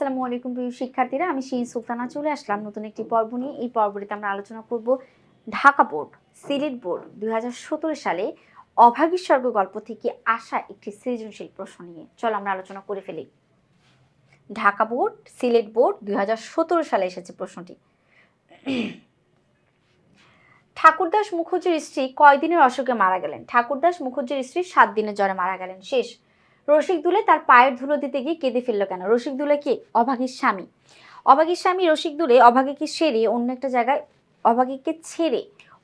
আসসালামু আলাইকুম প্রিয় শিক্ষার্থীরা, আমি সেই সুলতানা চলে আসলাম নতুন একটি পর্ব নিয়ে। এই পর্বটিতে আমরা আলোচনা করব ঢাকা বোর্ড, সিলেট বোর্ড দুই সালে অভাগীর স্বর্গ গল্প থেকে আসা একটি সৃজনশীল প্রশ্ন নিয়ে। চলো আমরা আলোচনা করে ফেলি। ঢাকা বোর্ড, সিলেট বোর্ড দুই হাজার সতেরো সালে এসেছে প্রশ্নটি। ঠাকুরদাস মুখুজ্জের স্ত্রী কয়দিনের অসুখে মারা গেলেন? ঠাকুরদাস মুখুজ্জের স্ত্রী সাত দিনের জ্বরে মারা গেলেন। শেষ। রসিক দুলে তার পায়ের ধুলো দিতে গিয়ে কেঁদে ফেলল কেন? রসিক দুলে কি? অভাগীর স্বামী। অভাগীর স্বামী রসিক দুলে অভাগীকে সেরে অন্য একটা জায়গায়, অভাগীকে ছেড়ে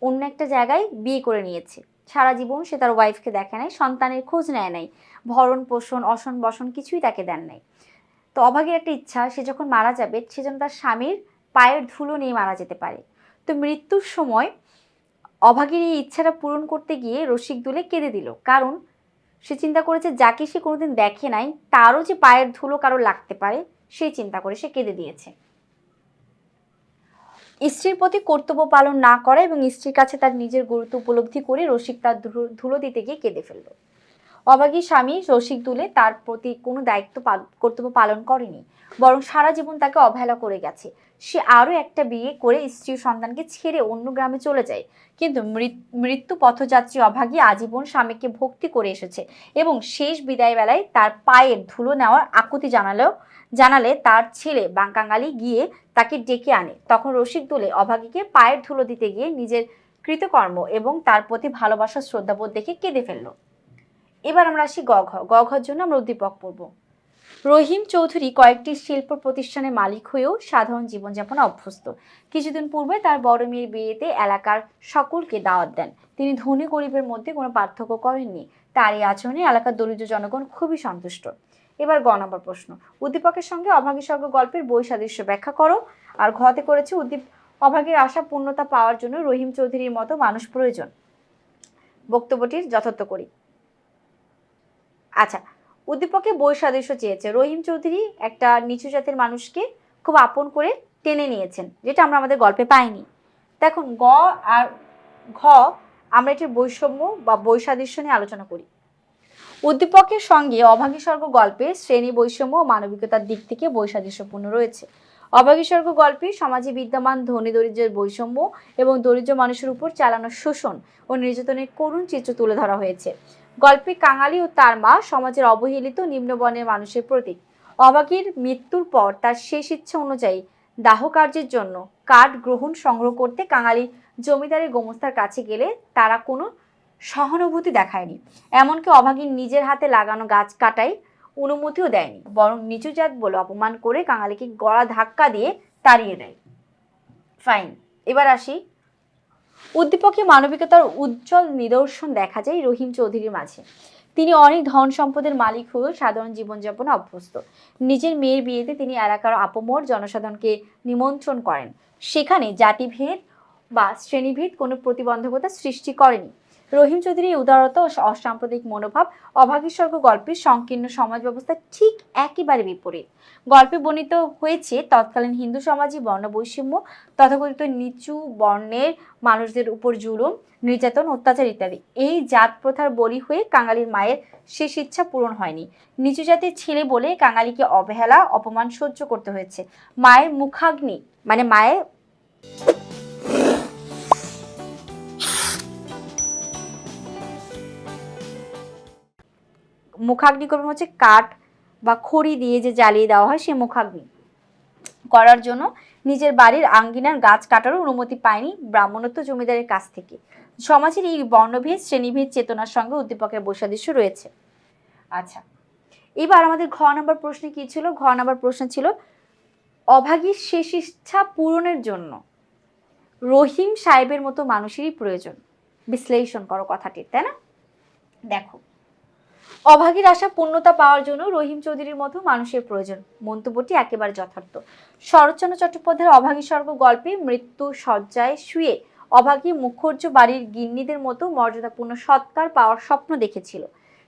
অন্য একটা জায়গায় বিয়ে করে নিয়েছে। সারা জীবন সে তার ওয়াইফকে দেখে নাই, সন্তানের খোঁজ নেয় নাই, ভরণ পোষণ, অসন বসন কিছুই তাকে দেন নাই। তো অভাগীর একটা ইচ্ছা, সে যখন মারা যাবে, সে যেন তার স্বামীর পায়ের ধুলো নিয়ে মারা যেতে পারে। তো মৃত্যুর সময় অভাগীর এই ইচ্ছাটা পূরণ করতে গিয়ে রসিক দুলে কেঁদে দিল। কারণ সে চিন্তা করেছে, যাকে সে কোনোদিন দেখে নাই, তারও যে পায়ের ধুলো কারও লাগতে পারে সেই চিন্তা করে সে কেঁদে দিয়েছে। স্ত্রীর প্রতি কর্তব্য পালন না করা এবং স্ত্রীর কাছে তার নিজের গুরুত্ব উপলব্ধি করে রসিক তার ধুলো- দিতে গিয়ে কেঁদে ফেলল। অবাগী স্বামী রসিক দুলে তার প্রতি কোনো দায়িত্ব কর্তব্য পালন করেনি। বরং সারা জীবন তাকে অবহেলা করে গেছে। সে আরও একটা বিয়ে করে স্ত্রী সন্তানকে ছেড়ে অন্য গ্রামে চলে যায়। কিন্তু মৃত- মৃত্যু পথযাত্রী অভাগী আজীবন স্বামীকে ভক্তি করে এসেছে এবং শেষ বিদায় বেলায় তার পায়ের ধুলো নেওয়ার আকুতি জানালেও জানালে তার ছেলে বাঙ্কাঙ্গালি গিয়ে তাকে ডেকে আনে। তখন রসিক দুলে অভাগীকে পায়ের ধুলো দিতে গিয়ে নিজের কৃতকর্ম এবং তার প্রতি ভালোবাসা, শ্রদ্ধাবোধ দেখে কেঁদে ফেলল। এবার আমরা আসি গ ঘ গ ঘর জন্য আমরা উদ্দীপক পড়ব। রহিম চৌধুরী কয়েকটি শিল্প প্রতিষ্ঠানের মালিক হয়েও সাধারণ জীবনযাপন অভ্যস্ত। কিছুদিন পূর্বে তার বড় মেয়ের বিয়েতে এলাকার সকলকে দাওয়াত দেন। তিনি ধনী গরিবের মধ্যে কোনো পার্থক্য করেননি। তার এই আচরণে এলাকার দরিদ্র জনগণ খুবই সন্তুষ্ট। এবার গ নম্বর প্রশ্ন। উদ্দীপকের সঙ্গে অভাগী স্বর্গ গল্পের বই সাদৃশ্য ব্যাখ্যা করো। আর ঘতে করেছে উদ্দীপ অভাগের আশা পূর্ণতা পাওয়ার জন্য রহিম চৌধুরীর মতো মানুষ প্রয়োজন। বক্তব্যটির যথার্থ করি। আচ্ছা উদ্দীপকে বই সাদৃশ্য চেয়েছে। রহিম চৌধুরী একটা নিচু জাতের মানুষকে খুব আপন করে টেনে নিয়েছেন, যেটা আমরা আমাদের গল্পে পাইনি। দেখুন, গ আর ঘ আমরা এটির বৈষম্য বা বৈসাদৃশ্য নিয়ে আলোচনা করি। উদ্দীপকের সঙ্গে অভাগী স্বর্গ গল্পে শ্রেণি বৈষম্য ও মানবিকতার দিক থেকে বৈসাদৃশ্যপূর্ণ রয়েছে। অভাগী স্বর্গ গল্পে সমাজে বিদ্যমান ধনী দরিদ্রের বৈষম্য এবং দরিদ্র মানুষের উপর চালানো শোষণ ও নির্যাতনের করুণ চিত্র তুলে ধরা হয়েছে। গল্পে কাঙালি ও তার মা সমাজের অবহেলিত নিম্নবর্ণের মানুষের প্রতীক। অবাগীর মৃত্যুর পর তার শেষ ইচ্ছা অনুযায়ী দাহ কার্যের জন্য কাঠ গ্রহণ সংগ্রহ করতে কাঙালি জমিদারের গোমস্তার কাছে গেলে তারা কোনো সহানুভূতি দেখায়নি। এমনকি অভাগীর নিজের হাতে লাগানো গাছ কাটাই অনুমতিও দেয়নি। বরং নিচু জাত বলে অপমান করে কাঙালিকে গলা ধাক্কা দিয়ে তাড়িয়ে দেয়। ফাইন, এবার আসি উদ্দীপকে মানবিকতার উজ্জ্বল নিদর্শন দেখা যায় রহিম চৌধুরীর মাঝে। তিনি অনেক ধন সম্পদের মালিক হয়েও সাধারণ জীবনযাপনে অভ্যস্ত। নিজের মেয়ের বিয়েতে তিনি এলাকার আপমর জনসাধারণকে নিমন্ত্রণ করেন। সেখানে জাতিভেদ বা শ্রেণীভেদ কোনো প্রতিবন্ধকতা সৃষ্টি করেনি। রহিম চৌধুরীর উদারতা ও অসাম্প্রদায়িক মনোভাব অভাগী স্বর্গ গল্পের সংকীর্ণ সমাজ ব্যবস্থা ঠিক একেবারে বিপরীত। গল্পে বর্ণিত হয়েছে তৎকালীন হিন্দু সমাজে বর্ণবৈষম্য, তথাকথিত নিচু বর্ণের মানুষদের উপর জুলুম, নির্যাতন, অত্যাচার ইত্যাদি। এই জাত প্রথার বলি হয়ে কাঙালির মায়ের শেষ ইচ্ছা পূরণ হয়নি। নিচু জাতির ছেলে বলে কাঙালিকে অবহেলা, অপমান সহ্য করতে হয়েছে। মায়ের মুখাগ্নি মানে মায়ের মুখাগ্নি করবেন হচ্ছে কাঠ বা খড়ি দিয়ে যে জ্বালিয়ে দেওয়া হয় সে মুখাগ্নি করার জন্য নিজের বাড়ির আঙ্গিনার গাছ কাটারও অনুমতি পায়নি ব্রাহ্মণত্ব জমিদারের কাছ থেকে। সমাজের এই বর্ণভেদ, শ্রেণীভেদ, চেতনার সঙ্গে উদ্দীপকের বৈসাদৃশ্য রয়েছে। আচ্ছা এবার আমাদের ঘ নম্বর প্রশ্নে কি ছিল? ঘ নম্বর প্রশ্ন ছিল, অভাগীর শেষ ইচ্ছা পূরণের জন্য রহিম সাহেবের মতো মানুষেরই প্রয়োজন। বিশ্লেষণ করো কথাটি, তাই না? দেখো অভাগীর আশা পূর্ণতা পাওয়ার জন্য রহিম চৌধুরীর মতো মানুষের প্রয়োজন। মন্তব্যটি একেবারে যথার্থ। শরৎচন্দ্র চট্টোপাধ্যায়ের অভাগী স্বর্গ গল্পে মৃত্যু শয্যায় শুয়ে অভাগী মুখর্য বাড়ির গিন্নিদের মতো মর্যাদাপূর্ণ সৎকার পাওয়ার স্বপ্ন দেখেছিল।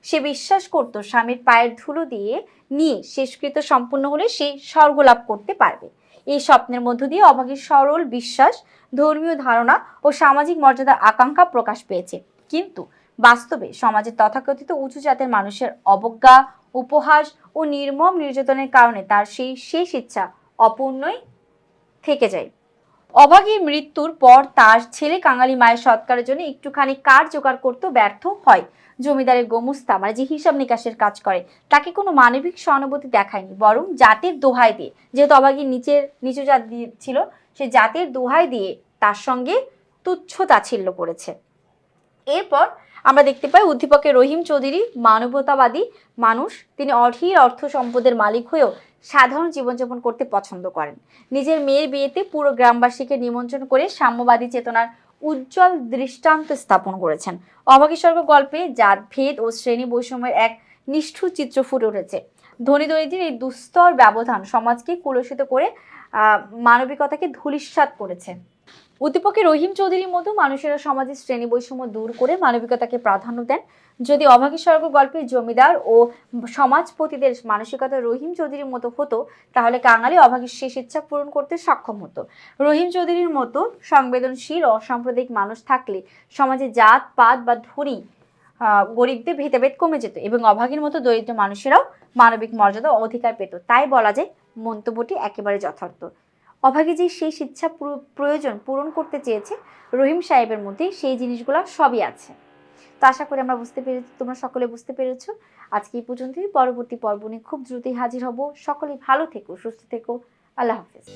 সে বিশ্বাস করত স্বামীর পায়ের ধুলো দিয়ে নিয়ে শেষকৃত সম্পূর্ণ হলে সে স্বর্গ লাভ করতে পারবে। এই স্বপ্নের মধ্য দিয়ে অভাগীর সরল বিশ্বাস, ধর্মীয় ধারণা ও সামাজিক মর্যাদার আকাঙ্ক্ষা প্রকাশ পেয়েছে। কিন্তু বাস্তবে সমাজের তথাকথিত উঁচু জাতের মানুষের অবজ্ঞা, উপহাস ও নির্মম নির্যাতনের কারণে তার সেই শেষ ইচ্ছা অপূর্ণই থেকে যায়। অভাগীর মৃত্যুর পর তার ছেলে কাঙালি মায়ের সৎকারের জন্য একটুখানি কার জোগাড় করতে ব্যর্থ হয়। জমিদারের গোমুস্তা মানে যে হিসাব নিকাশের কাজ করে, তাকে কোনো মানবিক সহানুভূতি দেখায়নি, বরং জাতির দোহাই দিয়ে, যেহেতু অভাগী নিচের, নিচু জাত ছিল, সে জাতির দোহাই দিয়ে তার সঙ্গে তুচ্ছ তাচ্ছিল্য করেছে। এরপর আমরা দেখতে পাই উদ্দীপকের রহিম চৌধুরী মানবতাবাদী মানুষ। তিনি অঢির অর্থ সম্পদের মালিক হয়েও সাধারণ জীবনযাপন করতে পছন্দ করেন। নিজের মেয়ের বিয়েতে পুরো গ্রামবাসীকে নিমন্ত্রণ করে সাম্যবাদী চেতনার উজ্জ্বল দৃষ্টান্ত স্থাপন করেছেন। অভাগী স্বর্গ গল্পে জাত ভেদ ও শ্রেণি বৈষম্যের এক নিষ্ঠুর চিত্র ফুটে উঠেছে। ধনী দরিদ্রের এই দুস্তর ব্যবধান সমাজকে কুলসিত করে মানবিকতাকে ধূলিসাৎ করেছে। উদ্দীপকে রহিম চৌধুরীর মতো মানুষেরা সমাজের শ্রেণি বৈষম্য দূর করে মানবিকতাকে প্রাধান্য দেন। যদি অভাগী স্বর্গ গল্পে জমিদার ও সমাজপতিদের মানসিকতা রহিম চৌধুরীর মতো হতো, তাহলে কাঙালি অভাগীর শেষ ইচ্ছা পূরণ করতে সক্ষম হতো। রহিম চৌধুরীর মতো সংবেদনশীল অসাম্প্রদায়িক মানুষ থাকলে সমাজে জাত, পাত বা ধনী গরিবদের ভেদাভেদ কমে যেত এবং অভাগীর মতো দরিদ্র মানুষেরাও মানবিক মর্যাদা অধিকার পেত। তাই বলা যায়, মন্তব্যটি একেবারে যথার্থ। অভাগী যে সেই ইচ্ছা প্রয়োজন পূরণ করতে চেয়েছে, রহিম সাহেবের মধ্যে সেই জিনিসগুলো সবই আছে। তো আশা করি আমরা বুঝতে পেরেছি তোমরা সকলে বুঝতে পেরেছ। আজকে এই পর্যন্তই। পরবর্তী পর্ব নিয়ে খুব দ্রুতই হাজির হব। সকলে ভালো থেকো, সুস্থ থেকো। আল্লাহ হাফেজ।